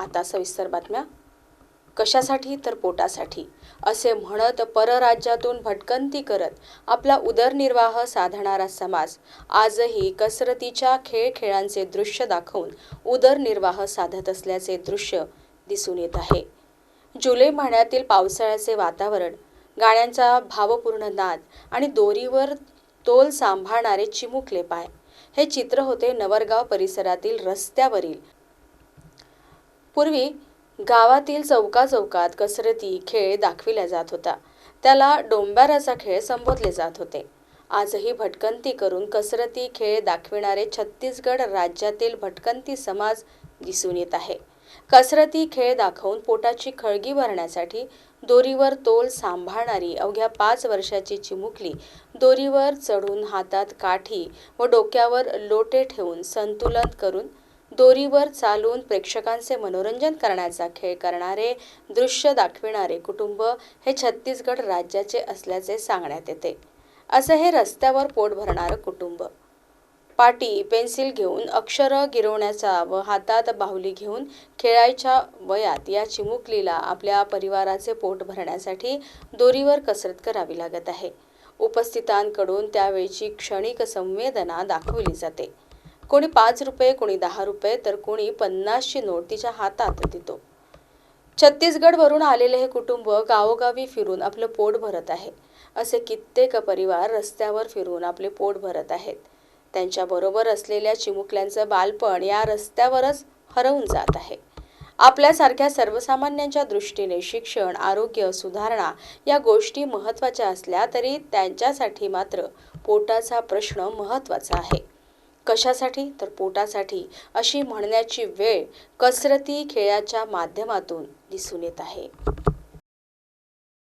आता सविस्तर बातम्या. कशासाठी तर पोटासाठी असे म्हणत परराज्यातून भटकंती करत आपला उदरनिर्वाह साधणारा समाज आजही कसरतीच्या खेळ खेळांचे दृश्य दाखवून उदरनिर्वाह साधत असल्याचे दृश्य दिसून येत आहे. जुलै महिन्यातील पावसाळ्याचे वातावरण गाण्यांचा भावपूर्ण नाद आणि दोरीवर तोल सांभाळणारे चिमुकले पाय. हे चित्र होते नवरगाव परिसरातील रस्त्यावरील पूर्वी गावातील चौका चौकात कसरती खेळ दाखविला जात होता. त्याला डोंबाराचा खेळ संबोधले जात होते. आजही भटकंती करून कसरती खेळ दाखविणारे छत्तीसगड राज्यातील भटकंती समाज दिसून येत आहे. कसरती खेळ दाखवून पोटाची खळगी भरण्यासाठी दोरीवर तोल सांभाळणारी अवघ्या पाच वर्षाची चिमुकली दोरीवर चढून हातात काठी व डोक्यावर लोटे ठेवून संतुलन करून दोरीवर चालून प्रेक्षकांचे मनोरंजन करण्याचा खेळ करणारे दृश्य दाखविणारे कुटुंब हे छत्तीसगड राज्याचे असल्याचे सांगण्यात येते. असं हे रस्त्यावर पोट भरणारं कुटुंब. पाटी पेन्सिल घेऊन अक्षरं गिरवण्याचा व हातात बाहुली घेऊन खेळायच्या वयात या चिमुकलीला आपल्या परिवाराचे पोट भरण्यासाठी दोरीवर कसरत करावी लागत आहे. उपस्थितांकडून त्यावेळची क्षणिक संवेदना दाखवली जाते. कोणी पाच रुपये कोणी दहा रुपये तर कोणी पन्नासची नोट तिच्या हातात देतो. छत्तीसगडवरून आलेले हे कुटुंब गावोगावी फिरून आपलं पोट भरत आहे. असे कित्येक परिवार रस्त्यावर फिरून आपले पोट भरत आहेत. त्यांच्याबरोबर असलेल्या चिमुकल्यांचं बालपण या रस्त्यावरच हरवून जात आहे. आपल्यासारख्या सर्वसामान्यांच्या दृष्टीने शिक्षण आरोग्य सुधारणा या गोष्टी महत्त्वाच्या असल्या तरी त्यांच्यासाठी मात्र पोटाचा प्रश्न महत्त्वाचा आहे. कशासाठी तर पोटासाठी अशी म्हणण्याची वेळ कसरती खेळाच्या माध्यमातून दिसून येत आहे.